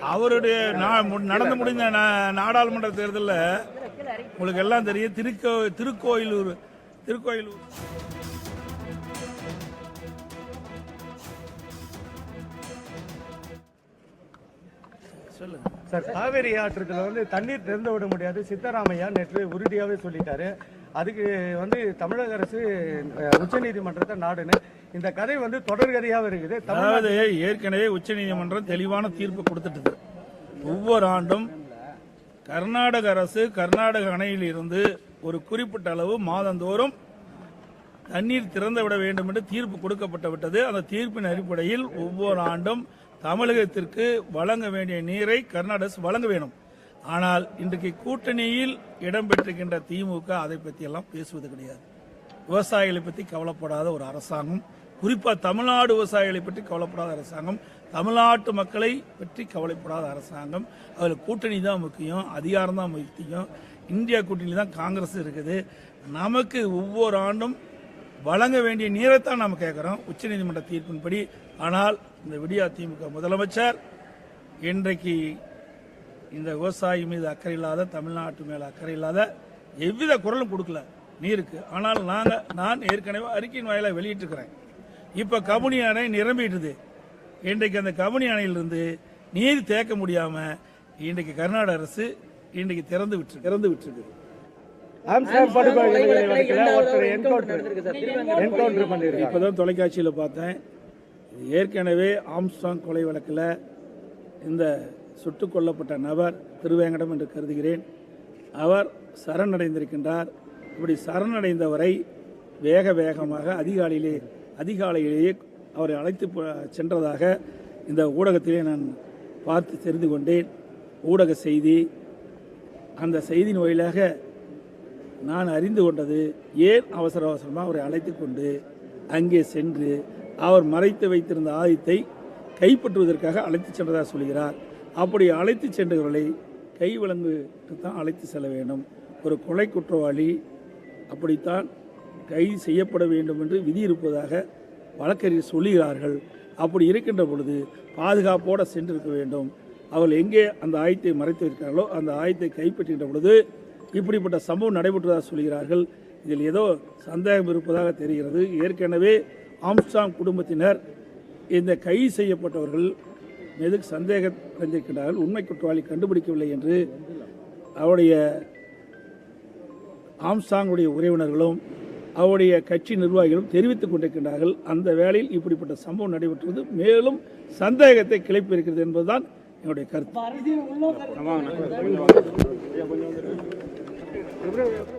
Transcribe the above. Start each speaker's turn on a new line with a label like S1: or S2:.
S1: அவருடைய நடந்து முடிந்த நா- நாடாளுமன்ற தேர்தலில் உங்களுக்கு எல்லாம் தெரியும். திருக்கோ திருக்கோயிலூர் திருக்கோயிலூர். சொல்லுங்க.
S2: சார் காவேரி ஆற்றுல வந்து தண்ணீர் திறந்து விட முடியாது. சித்தராமையா நேற்று உறுதியாகவே சொல்லிட்டாரு. அதுக்கு வந்து தமிழக அரசு உச்ச நீதிமன்றத்தை நாடுன்னு. இந்த கதை வந்து தொடர்கதையாக இருக்குது.
S1: அதாவது ஏற்கனவே உச்சநீதிமன்றம் தெளிவான தீர்ப்பு கொடுத்துட்டது. ஒவ்வொரு ஆண்டும் கர்நாடக அரசு கர்நாடக அணையில் இருந்து ஒரு குறிப்பிட்ட அளவு மாதந்தோறும் தண்ணீர் திறந்து விட வேண்டும் என்று தீர்ப்பு கொடுக்கப்பட்டு விட்டது. அந்த தீர்ப்பின் அடிப்படையில் ஒவ்வொரு ஆண்டும் தமிழகத்திற்கு வழங்க வேண்டிய நீரை கர்நாடக வழங்க வேணும். ஆனால் இன்றைக்கு கூட்டணியில் இடம்பெற்றிருக்கின்ற திமுக அதை பற்றி எல்லாம் பேசுவது கிடையாது. விவசாயிகளை பற்றி கவலைப்படாத ஒரு அரசாங்கம் குறிப்பாக தமிழ்நாடு விவசாயிகளை பற்றி கவலைப்படாத அரசாங்கம் தமிழ்நாட்டு மக்களை பற்றி கவலைப்படாத அரசாங்கம் அதில் கூட்டணி தான் முக்கியம் அதிகாரம் தான் முக்கியம். இந்தியா கூட்டணி தான் காங்கிரஸ் இருக்குது. நமக்கு ஒவ்வொரு ஆண்டும் வழங்க வேண்டிய நீரைத்தான் நாம் கேட்குறோம் உச்சநீதிமன்ற தீர்ப்பின்படி ஆனால் இந்த விடியா திமுக முதலமைச்சர் இன்றைக்கு இந்த விவசாயி மீது அக்கறை இல்லாத தமிழ்நாட்டு மேலே அக்கறை இல்லாத எவ்வித குரலும் கொடுக்கல நீருக்கு. ஆனால் நாங்கள் நான் ஏற்கனவே அறிக்கையின் வாயிலாக வெளியிட்டிருக்கிறேன். இப்போ கமுனி அணை நிரம்பிட்டுது. இன்றைக்கு அந்த கமுனி அணையிலிருந்து நீர் தேக்க முடியாமல் இன்றைக்கு கர்நாடக அரசு இன்றைக்கு திறந்து விட்டு திறந்து விட்டுருக்குது
S2: ஆம்ஸ்டாம் படுகொலை வழக்கில் ஒருத்தர் என்கவுண்டர் என்கவுண்டர் பண்ணியிருக்காங்க
S1: இப்பதான் தொலைக்காட்சியில் பார்த்தேன். இது ஏற்கனவே ஆம்ஸ்டாங் கொலை வழக்கில் இந்த சுட்டுக் கொல்லப்பட்ட நபர் திருவேங்கடம் என்று கருதுகிறேன். அவர் சரணடைந்திருக்கின்றார். இப்படி சரணடைந்தவரை வேக வேகமாக அதிகாலையிலே அதிகாலையிலேயே அவரை அழைத்து சென்றதாக இந்த ஊடகத்திலே நான் பார்த்து தெரிந்து கொண்டேன். ஊடக செய்தி அந்த செய்தியின் வழியாக நான் அறிந்து கொண்டது ஏன் அவசர அவசரமாக அவரை அழைத்து கொண்டு அங்கே சென்று அவர் மறைத்து வைத்திருந்த ஆதித்தை கைப்பற்றுவதற்காக அழைத்து சென்றதாக சொல்கிறார். அப்படி அழைத்து சென்றவர்களை கை விலங்குக்கு தான் அழைத்து செல்ல வேண்டும். ஒரு கொலை குற்றவாளி அப்படித்தான் கைது செய்யப்பட வேண்டும் என்று விதி இருப்பதாக வழக்கறிஞர் சொல்லுகிறார்கள். அப்படி இருக்கின்ற பொழுது பாதுகாப்போடு சென்றிருக்க வேண்டும். அவர்கள் எங்கே அந்த ஆயத்தை மறைத்து வைக்கிறார்களோ அந்த ஆயத்தை கைப்பற்றுகின்ற பொழுது இப்படிப்பட்ட சம்பவம் நடைபெற்றதாக சொல்கிறார்கள். இதில் ஏதோ சந்தேகம் இருப்பதாக தெரிகிறது. ஏற்கனவே ஆம்ஸ்டாங் குடும்பத்தினர் இந்த கைது செய்யப்பட்டவர்கள் மீது சந்தேகம் அடைந்திருக்கிறார்கள் உண்மை குற்றவாளி கண்டுபிடிக்கவில்லை என்று அவருடைய ஆம்சாங்குடைய உறவினர்களும் அவருடைய கட்சி நிர்வாகிகளும் தெரிவித்துக் கொண்டிருக்கின்றார்கள். அந்த வேளையில் இப்படிப்பட்ட சம்பவம் நடைபெற்றது. மேலும் சந்தேகத்தை கிளப்பி இருக்கிறது என்பதுதான் என்னுடைய கருத்து. 不是不。